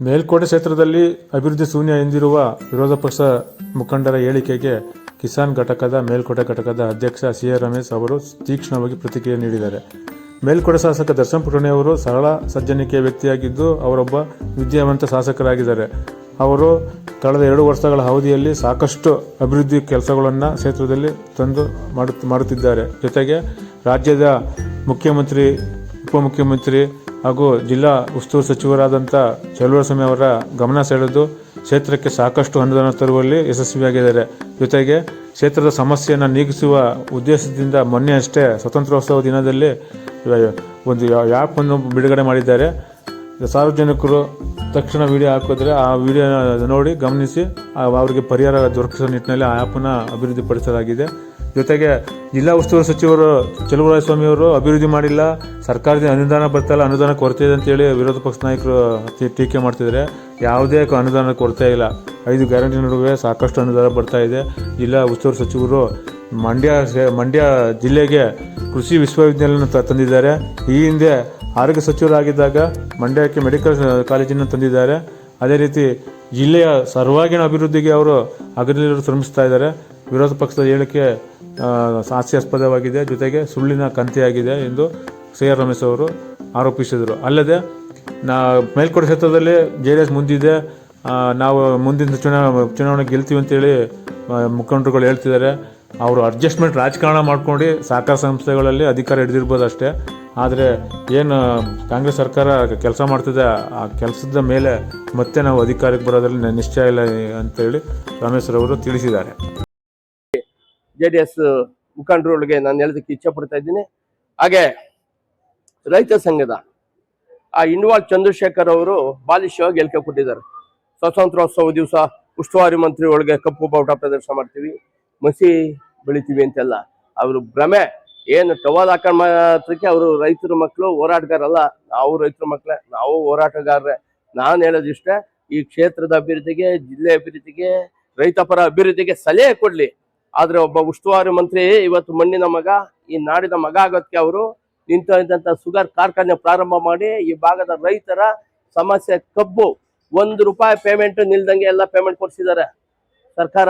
ಮೇಲ್ಕೋಟೆ ಕ್ಷೇತ್ರದಲ್ಲಿ ಅಭಿವೃದ್ಧಿ ಶೂನ್ಯ ಎಂದಿರುವ ವಿರೋಧ ಪಕ್ಷ ಮುಖಂಡರ ಹೇಳಿಕೆಗೆ ಕಿಸಾನ್ ಘಟಕದ ಮೇಲ್ಕೋಟೆ ಘಟಕದ ಅಧ್ಯಕ್ಷ ಸಿ ಆರ್ ರಮೇಶ್ ಅವರು ತೀಕ್ಷ್ಣವಾಗಿ ಪ್ರತಿಕ್ರಿಯೆ ನೀಡಿದ್ದಾರೆ. ಮೇಲ್ಕೋಟೆ ಶಾಸಕ ದರ್ಶನ್ ಪುಟಣಿ ಅವರು ಸರಳ, ಸಜ್ಜನಿಕೆಯ ವ್ಯಕ್ತಿಯಾಗಿದ್ದು ಅವರೊಬ್ಬ ವಿದ್ಯಾವಂತ ಶಾಸಕರಾಗಿದ್ದಾರೆ. ಅವರು ಕಳೆದ ಎರಡು ವರ್ಷಗಳ ಅವಧಿಯಲ್ಲಿ ಸಾಕಷ್ಟು ಅಭಿವೃದ್ಧಿ ಕೆಲಸಗಳನ್ನು ಕ್ಷೇತ್ರದಲ್ಲಿ ತಂದು ಮಾಡು, ಮಾಡುತ್ತಿದ್ದಾರೆ. ಜೊತೆಗೆ ರಾಜ್ಯದ ಮುಖ್ಯಮಂತ್ರಿ, ಉಪಮುಖ್ಯಮಂತ್ರಿ ಹಾಗೂ ಜಿಲ್ಲಾ ಉಸ್ತುವಾರಿ ಸಚಿವರಾದಂಥ ಚಲುವಸ್ವಾಮಿ ಅವರ ಗಮನ ಸೆಳೆದು ಕ್ಷೇತ್ರಕ್ಕೆ ಸಾಕಷ್ಟು ಅನುದಾನ ತರುವಲ್ಲಿ ಯಶಸ್ವಿಯಾಗಿದ್ದಾರೆ. ಜೊತೆಗೆ ಕ್ಷೇತ್ರದ ಸಮಸ್ಯೆಯನ್ನು ನೀಗಿಸುವ ಉದ್ದೇಶದಿಂದ ಮೊನ್ನೆ ಅಷ್ಟೇ ಸ್ವತಂತ್ರೋತ್ಸವ ದಿನದಲ್ಲಿ ಒಂದು ಆ್ಯಪನ್ನು ಬಿಡುಗಡೆ ಮಾಡಿದ್ದಾರೆ. ಸಾರ್ವಜನಿಕರು ತಕ್ಷಣ ವಿಡಿಯೋ ಹಾಕಿದ್ರೆ ಆ ವಿಡಿಯೋ ನೋಡಿ ಗಮನಿಸಿ ಅವರಿಗೆ ಪರಿಹಾರ ದೊರಕಿಸುವ ನಿಟ್ಟಿನಲ್ಲಿ ಆ ಆ್ಯಪನ್ನು ಅಭಿವೃದ್ಧಿಪಡಿಸಲಾಗಿದೆ. ಜೊತೆಗೆ ಜಿಲ್ಲಾ ಉಸ್ತುವಾರಿ ಸಚಿವರು ಸ್ವಾಮಿ ಅವರು ಅಭಿವೃದ್ಧಿ ಮಾಡಿಲ್ಲ, ಸರ್ಕಾರದ ಅನುದಾನ ಬರ್ತಾಯಿಲ್ಲ, ಅನುದಾನ ಕೊರತೆ ಇದೆ ಅಂತೇಳಿ ವಿರೋಧ ಪಕ್ಷ ನಾಯಕರು ಟೀಕೆ ಮಾಡ್ತಿದ್ದಾರೆ. ಯಾವುದೇ ಅನುದಾನ ಕೊರತೆ ಇಲ್ಲ. ಐದು ಗ್ಯಾರಂಟಿ ನಡುವೆ ಸಾಕಷ್ಟು ಅನುದಾನ ಬರ್ತಾ ಇದೆ ಜಿಲ್ಲಾ ಉಸ್ತುವಾರಿ ಸಚಿವರು ಮಂಡ್ಯ ಮಂಡ್ಯ ಜಿಲ್ಲೆಗೆ ಕೃಷಿ ವಿಶ್ವವಿದ್ಯಾಲಯನ ತಂದಿದ್ದಾರೆ. ಈ ಹಿಂದೆ ಆರೋಗ್ಯ ಸಚಿವರಾಗಿದ್ದಾಗ ಮಂಡ್ಯಕ್ಕೆ ಮೆಡಿಕಲ್ ಕಾಲೇಜನ್ನು ತಂದಿದ್ದಾರೆ. ಅದೇ ರೀತಿ ಜಿಲ್ಲೆಯ ಸರ್ವಾಂಗೀಣ ಅಭಿವೃದ್ಧಿಗೆ ಅವರು ಅಗಲಿರು ಶ್ರಮಿಸ್ತಾ ಇದ್ದಾರೆ. ವಿರೋಧ ಪಕ್ಷದ ಹೇಳಿಕೆ ಹಾಸ್ಯಾಸ್ಪದವಾಗಿದೆ. ಜೊತೆಗೆ ಸುಳ್ಳಿನ ಕಂತೆಯಾಗಿದೆ ಎಂದು ಸಿ ಆರ್ ರಮೇಶ್ ಅವರು ಆರೋಪಿಸಿದರು. ಅಲ್ಲದೆ, ನಾ, ಮೇಲ್ಕೋಟೆ ಕ್ಷೇತ್ರದಲ್ಲಿ ಜೆ ಡಿ ಎಸ್ ಮುಂದಿದೆ. ನಾವು ಮುಂದಿನ ಚುನಾವಣೆ ಚುನಾವಣೆ ಗೆಲ್ತೀವಿ ಅಂತೇಳಿ ಮುಖಂಡರುಗಳು ಹೇಳ್ತಿದ್ದಾರೆ. ಅವರು ಅಡ್ಜಸ್ಟ್ಮೆಂಟ್ ರಾಜಕಾರಣ ಮಾಡ್ಕೊಂಡು ಸಹಕಾರ ಸಂಸ್ಥೆಗಳಲ್ಲಿ ಅಧಿಕಾರ ಹಿಡಿದಿರ್ಬೋದು ಅಷ್ಟೇ. ಆದರೆ ಏನು, ಕಾಂಗ್ರೆಸ್ ಸರ್ಕಾರ ಕೆಲಸ ಮಾಡ್ತಿದೆ. ಆ ಕೆಲಸದ ಮೇಲೆ ಮತ್ತೆ ನಾವು ಅಧಿಕಾರಕ್ಕೆ ಬರೋದ್ರಲ್ಲಿ ನಿಶ್ಚಯ ಇಲ್ಲ ಅಂತೇಳಿ ರಮೇಶ್ರವರು ತಿಳಿಸಿದ್ದಾರೆ. ಜೆ ಡಿ ಎಸ್ ಮುಖಂಡರುಗಳಿಗೆ ನಾನು ಹೇಳೋದಕ್ಕೆ ಇಚ್ಛೆ ಪಡ್ತಾ ಇದ್ದೀನಿ. ಹಾಗೆ ರೈತ ಸಂಘದ ಆ ಇನ್ವಾಲ್ ಚಂದ್ರಶೇಖರ್ ಅವರು ಬಾಲಿಶವಾಗಿ ಹೇಳಿಕೆ ಕೊಟ್ಟಿದ್ದಾರೆ. ಸ್ವಾತಂತ್ರ್ಯೋತ್ಸವ ದಿವಸ ಉಸ್ತುವಾರಿ ಮಂತ್ರಿ ಒಳಗೆ ಕಪ್ಪು ಬಾವುಟ ಪ್ರದರ್ಶನ ಮಾಡ್ತೀವಿ. ಮಸಿ ಬೆಳಿತೀವಿ ಅಂತೆಲ್ಲ. ಅವರು ಭ್ರಮೆ. ಏನು ಟವಲ್ ಹಾಕೊಂಡ್ ಮಾತ್ರಕ್ಕೆ ಅವರು ರೈತರ ಮಕ್ಕಳು ಹೋರಾಟಗಾರಲ್ಲ. ನಾವು ರೈತರ ಮಕ್ಕಳೇ ನಾವು ಹೋರಾಟಗಾರರೇ. ನಾನು ಹೇಳೋದಿಷ್ಟೇ, ಈ ಕ್ಷೇತ್ರದ ಅಭಿವೃದ್ಧಿಗೆ, ಜಿಲ್ಲೆ ಅಭಿವೃದ್ಧಿಗೆ ರೈತಪರ ಅಭಿವೃದ್ಧಿಗೆ ಸಲಹೆ ಕೊಡ್ಲಿ. ಆದ್ರೆ ಒಬ್ಬ ಉಸ್ತುವಾರಿ ಮಂತ್ರಿ ಇವತ್ತು ಮಣ್ಣಿನ ಮಗ, ಈ ನಾಡಿನ ಮಗ ಆಗೋದಕ್ಕೆ ಅವರು ನಿಂತ ಸುಗರ್ ಕಾರ್ಖಾನೆ ಪ್ರಾರಂಭ ಮಾಡಿ ಈ ಭಾಗದ ರೈತರ ಸಮಸ್ಯೆ ಕಬ್ಬು, ಒಂದು ರೂಪಾಯಿ ಪೇಮೆಂಟ್ ನಿಲ್ದಂಗೆ ಎಲ್ಲ ಪೇಮೆಂಟ್ ಕೊಡ್ಸಿದ್ದಾರೆ. ಸರ್ಕಾರ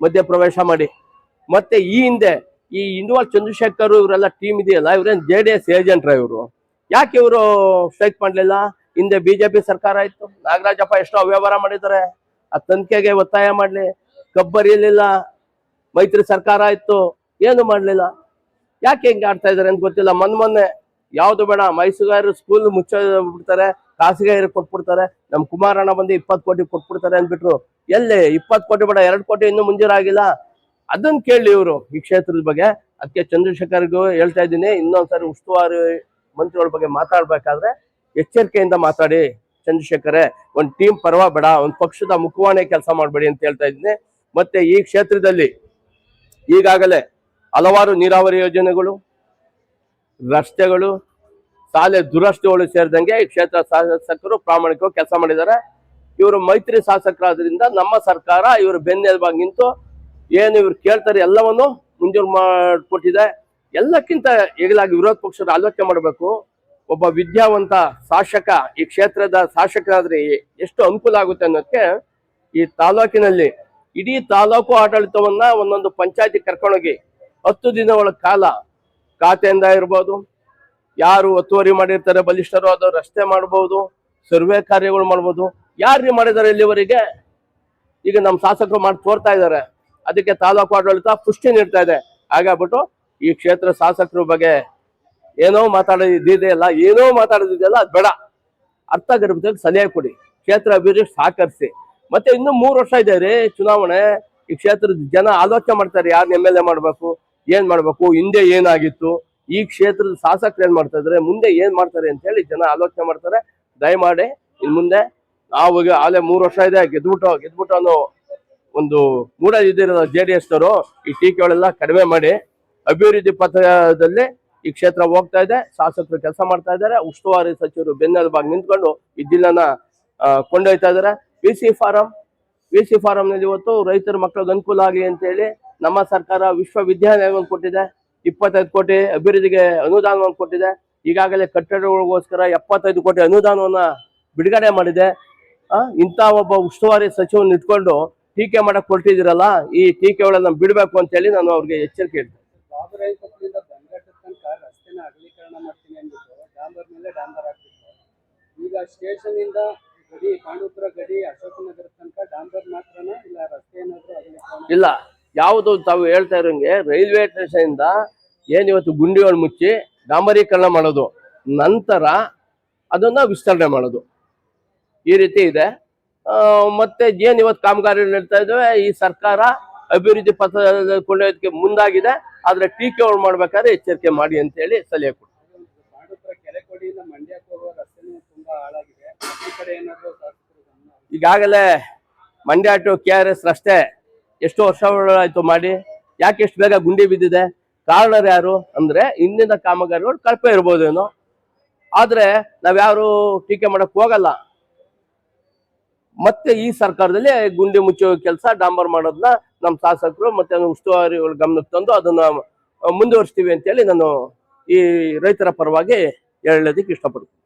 ಮಧ್ಯ ಪ್ರವೇಶ ಮಾಡಿ. ಮತ್ತೆ ಈ ಹಿಂದೆ ಈ ಇಂದುವಾಲ್ ಚಂದ್ರಶೇಖರ್ ಇವರೆಲ್ಲ ಟೀಮ್ ಇದೆಯಲ್ಲ, ಇವ್ರೇನ್ ಜೆ ಡಿ ಎಸ್ ಏಜೆಂಟ್ರ ಇವರು. ಯಾಕೆ ಇವರು ಸ್ಟ್ರೈಕ್ ಮಾಡ್ಲಿಲ್ಲ? ಹಿಂದೆ ಬಿಜೆಪಿ ಸರ್ಕಾರ ಇತ್ತು. ನಾಗರಾಜಪ್ಪ ಎಷ್ಟೋ ಅವ್ಯವಹಾರ ಮಾಡಿದ್ದಾರೆ. ಆ ತನಿಖೆಗೆ ಒತ್ತಾಯ ಮಾಡ್ಲಿ. ಕಬ್ಬರಿಲಿಲ್ಲ ಮೈತ್ರಿ ಸರ್ಕಾರ ಇತ್ತು ಏನು ಮಾಡಲಿಲ್ಲ? ಯಾಕೆ ಹಿಂಗೆ ಆಡ್ತಾ ಇದ್ದಾರೆ ಅಂತ ಗೊತ್ತಿಲ್ಲ. ಮೊನ್ನೆ ಮೊನ್ನೆ ಯಾವುದು ಬೇಡ, ಮೈಸೂರು ಸ್ಕೂಲ್ ಮುಚ್ಚ ಬಿಡ್ತಾರೆ ಕೊಟ್ಬಿಡ್ತಾರೆ. ನಮ್ಮ ಕುಮಾರಣ್ಣ ಬಂದು ಇಪ್ಪತ್ತು ಕೋಟಿ ಕೊಟ್ಬಿಡ್ತಾರೆ ಅಂದ್ಬಿಟ್ರು. ಎಲ್ಲಿ? ಇಪ್ಪತ್ತು ಕೋಟಿ ಬೇಡ, ಎರಡು ಕೋಟಿ ಇನ್ನೂ ಮುಂಜೂರಾಗಿಲ್ಲ. ಅದನ್ನ ಕೇಳಿ ಇವರು ಈ ಕ್ಷೇತ್ರದ ಬಗ್ಗೆ. ಅದಕ್ಕೆ ಚಂದ್ರಶೇಖರ್ಗೂ ಹೇಳ್ತಾ ಇದ್ದೀನಿ, ಇನ್ನೊಂದ್ಸರಿ ಉಸ್ತುವಾರಿ ಮಂತ್ರಿಗಳ ಬಗ್ಗೆ ಮಾತಾಡ್ಬೇಕಾದ್ರೆ ಎಚ್ಚರಿಕೆಯಿಂದ ಮಾತಾಡಿ. ಚಂದ್ರಶೇಖರೇ, ಒಂದು ಟೀಮ್ ಪರವಾಗಿ ಒಂದ್ ಪಕ್ಷದ ಮುಖವಾಣಿ ಕೆಲಸ ಮಾಡಬೇಡಿ ಅಂತ ಹೇಳ್ತಾ ಇದ್ದೀನಿ. ಮತ್ತೆ ಈ ಕ್ಷೇತ್ರದಲ್ಲಿ ಈಗಾಗಲೇ ಹಲವಾರು ನೀರಾವರಿ ಯೋಜನೆಗಳು, ರಸ್ತೆಗಳು, ಶಾಲೆ ದುರಸ್ತಿಗಳು ಸೇರಿದಂಗೆ ಈ ಕ್ಷೇತ್ರ ಶಾಸಕರು ಪ್ರಾಮಾಣಿಕವಾಗಿ ಕೆಲಸ ಮಾಡಿದ್ದಾರೆ. ಇವರು ಮೈತ್ರಿ ಶಾಸಕರಾದ್ರಿಂದ ನಮ್ಮ ಸರ್ಕಾರ ಇವರು ಬೆನ್ನೆಲುಬಾಗಿ ನಿಂತು ಏನು ಇವ್ರು ಕೇಳ್ತಾರೆ ಎಲ್ಲವನ್ನು ಮುಂಜೂರು ಮಾಡಿಕೊಟ್ಟಿದೆ. ಎಲ್ಲಕ್ಕಿಂತ ಈಗಲಾಗಿ ವಿರೋಧ ಪಕ್ಷದ ಆಲೋಚನೆ ಮಾಡಬೇಕು. ಒಬ್ಬ ವಿದ್ಯಾವಂತ ಶಾಸಕ, ಈ ಕ್ಷೇತ್ರದ ಶಾಸಕರಾದ್ರೆ ಎಷ್ಟು ಅನುಕೂಲ ಆಗುತ್ತೆ ಅನ್ನೋದಕ್ಕೆ ಈ ತಾಲೂಕಿನಲ್ಲಿ ಇಡೀ ತಾಲೂಕು ಆಡಳಿತವನ್ನ ಒಂದೊಂದು ಪಂಚಾಯತಿ ಕರ್ಕೊಂಡೋಗಿ ಹತ್ತು ದಿನಗಳ ಕಾಲ ಖಾತೆಯಿಂದ ಇರ್ಬೋದು, ಯಾರು ಒತ್ತುವರಿ ಮಾಡಿರ್ತಾರೆ, ಬಲಿಷ್ಠರು ಅದು ರಸ್ತೆ ಮಾಡ್ಬೋದು, ಸರ್ವೆ ಕಾರ್ಯಗಳು ಮಾಡ್ಬೋದು, ಯಾರು ಮಾಡಿದ್ದಾರೆ ಇಲ್ಲಿವರೆಗೆ? ಈಗ ನಮ್ಮ ಶಾಸಕರು ಮಾಡಿ ತೋರ್ತಾ ಇದ್ದಾರೆ. ಅದಕ್ಕೆ ತಾಲೂಕು ಆಡಳಿತ ಪುಷ್ಟಿ ನೀಡ್ತಾ ಇದೆ. ಹಾಗಾಗ್ಬಿಟ್ಟು ಈ ಕ್ಷೇತ್ರ ಶಾಸಕರ ಬಗ್ಗೆ ಏನೋ ಮಾತಾಡೋದಿದೆಯಲ್ಲ ಏನೋ ಮಾತಾಡೋದಿದೆಯಲ್ಲ ಅದು ಬೇಡ. ಅರ್ಥ ಗರ್ಭದಲ್ಲಿ ಸಲಹೆ ಕೊಡಿ. ಕ್ಷೇತ್ರ ಅಭಿವೃದ್ಧಿ ಸಹಕರಿಸಿ. ಮತ್ತೆ ಇನ್ನು ಮೂರು ವರ್ಷ ಇದೆ ರೀ ಚುನಾವಣೆ. ಈ ಕ್ಷೇತ್ರದ ಜನ ಆಲೋಚನೆ ಮಾಡ್ತಾರೆ ಯಾರು ಎಂ ಎಲ್ ಎ ಮಾಡ್ಬೇಕು, ಏನ್ ಮಾಡ್ಬೇಕು, ಹಿಂದೆ ಏನಾಗಿತ್ತು, ಈ ಕ್ಷೇತ್ರದ ಶಾಸಕರು ಏನ್ ಮಾಡ್ತಾ ಇದ್ರೆ, ಮುಂದೆ ಏನ್ ಮಾಡ್ತಾರೆ ಅಂತ ಹೇಳಿ ಜನ ಆಲೋಚನೆ ಮಾಡ್ತಾರೆ. ದಯಮಾಡಿ ಇನ್ ಮುಂದೆ ನಾವು ಆಲೆ ಮೂರು ವರ್ಷ ಇದೆ, ಗೆದ್ಬಿಟ್ಟು ಗೆದ್ಬಿಟ್ಟು ಅನ್ನೋ ಒಂದು ಮೂಡ ಇದ್ದಿರೋ ಜೆ ಡಿ ಈ ಟೀಕೆಗಳೆಲ್ಲ ಕಡಿಮೆ ಮಾಡಿ. ಅಭಿವೃದ್ಧಿ ಪಥದಲ್ಲಿ ಈ ಕ್ಷೇತ್ರ ಹೋಗ್ತಾ ಇದೆ, ಶಾಸಕರು ಕೆಲಸ ಮಾಡ್ತಾ ಇದ್ದಾರೆ ಉಸ್ತುವಾರಿ ಸಚಿವರು ಬೆನ್ನೆಲುಬಾಗಿ ನಿಂತ್ಕೊಂಡು ಈ ಜಿಲ್ಲೆನ ಕೊಂಡೊಯ್ತಾ ಇದ್ದಾರೆ V C form, V C ಫಾರಂನಲ್ಲಿ ಇವತ್ತು ರೈತರ ಮಕ್ಕಳಿಗೆ ಅನುಕೂಲ ಆಗಲಿ ಅಂತ ಹೇಳಿ ನಮ್ಮ ಸರ್ಕಾರ ವಿಶ್ವವಿದ್ಯಾಲಯವನ್ನು ಕೊಟ್ಟಿದೆ, ಇಪ್ಪತ್ತೈದು ಕೋಟಿ ಅಭಿವೃದ್ಧಿಗೆ ಅನುದಾನವನ್ನು ಕೊಟ್ಟಿದೆ. ಈಗಾಗಲೇ ಕಟ್ಟಡಗಳಿಗೋಸ್ಕರ ಎಪ್ಪತ್ತೈದು ಕೋಟಿ ಅನುದಾನವನ್ನು ಬಿಡುಗಡೆ ಮಾಡಿದೆ. ಇಂಥ ಒಬ್ಬ ಉಸ್ತುವಾರಿ ಸಚಿವನ ಇಟ್ಕೊಂಡು ಟೀಕೆ ಮಾಡಕ್ ಕೊಟ್ಟಿದ್ದೀರಲ್ಲ ಈ ಟೀಕೆಗಳನ್ನ ಬಿಡಬೇಕು ಅಂತ ಹೇಳಿ ನಾನು ಅವ್ರಿಗೆ ಎಚ್ಚರಿಕೆ ಹಾಕ್ತಿದ್ರು ಈಗ ಸ್ಟೇಷನ್ ಇಂದ ಗಡಿ ಪಾಂಡವಪುರ ಗಡಿ ಅಶೋಕನಗರ ತನಕ ಡಾಂಬರ್ ಮಾತ್ರನ ಇಲ್ಲ ರಸ್ತೆ ಏನಾದ್ರು ಇಲ್ಲ. ಯಾವುದು ತಾವು ಹೇಳ್ತಾ ಇರೋಂಗೆ ರೈಲ್ವೆ ಸ್ಟೇಷನ್ ಇಂದ ಏನಿವತ್ತು ಇವತ್ತು ಗುಂಡಿಗಳು ಮುಚ್ಚಿ ಡಾಂಬರೀಕರಣ ಮಾಡೋದು ನಂತರ ಅದನ್ನ ವಿಸ್ತರಣೆ ಮಾಡೋದು. ಈ ರೀತಿ ಇದೆ. ಮತ್ತೆ ಏನ್ ಇವತ್ತು ಕಾಮಗಾರಿ ನಡೀತಾ ಇದ್ದಾವೆ ಈ ಸರ್ಕಾರ ಅಭಿವೃದ್ಧಿ ಪಥ ಕೊಂಡೊಯ್ಯೋದಕ್ಕೆ ಮುಂದಾಗಿದೆ. ಆದ್ರೆ ಟೀಕೆಗಳು ಮಾಡ್ಬೇಕಾದ್ರೆ ಎಚ್ಚರಿಕೆ ಮಾಡಿ ಅಂತ ಹೇಳಿ ಸಲಹೆ ಕೊಡ್ತೀನಿ ಈಗಾಗಲೇ Mandya to K R S ರಸ್ತೆ ಎಷ್ಟು ವರ್ಷಗಳಾಯ್ತು ಮಾಡಿ, ಯಾಕೆ ಎಷ್ಟು ಬೇಗ ಗುಂಡಿ ಬಿದ್ದಿದೆ, ಕಾರಣರು ಯಾರು ಅಂದ್ರೆ ಇಂದಿನ ಕಾಮಗಾರಿಗಳು ಕಳಪೆ ಇರ್ಬೋದೇನೋ. ಆದ್ರೆ ನಾವ್ಯಾರು ಟೀಕೆ ಮಾಡಕ್ ಹೋಗಲ್ಲ. ಮತ್ತೆ ಈ ಸರ್ಕಾರದಲ್ಲಿ ಗುಂಡಿ ಮುಚ್ಚೋ ಕೆಲಸ ಡಾಂಬರ್ ಮಾಡೋದನ್ನ ನಮ್ಮ ಶಾಸಕರು ಮತ್ತೆ ಉಸ್ತುವಾರಿಗಳ ಗಮನಕ್ಕೆ ತಂದು ಅದನ್ನ ಮುಂದುವರಿಸ್ತೀವಿ ಅಂತೇಳಿ ನಾನು ಈ ರೈತರ ಪರವಾಗಿ ಹೇಳೋದಕ್ಕೆ ಇಷ್ಟಪಡ್ತೀನಿ.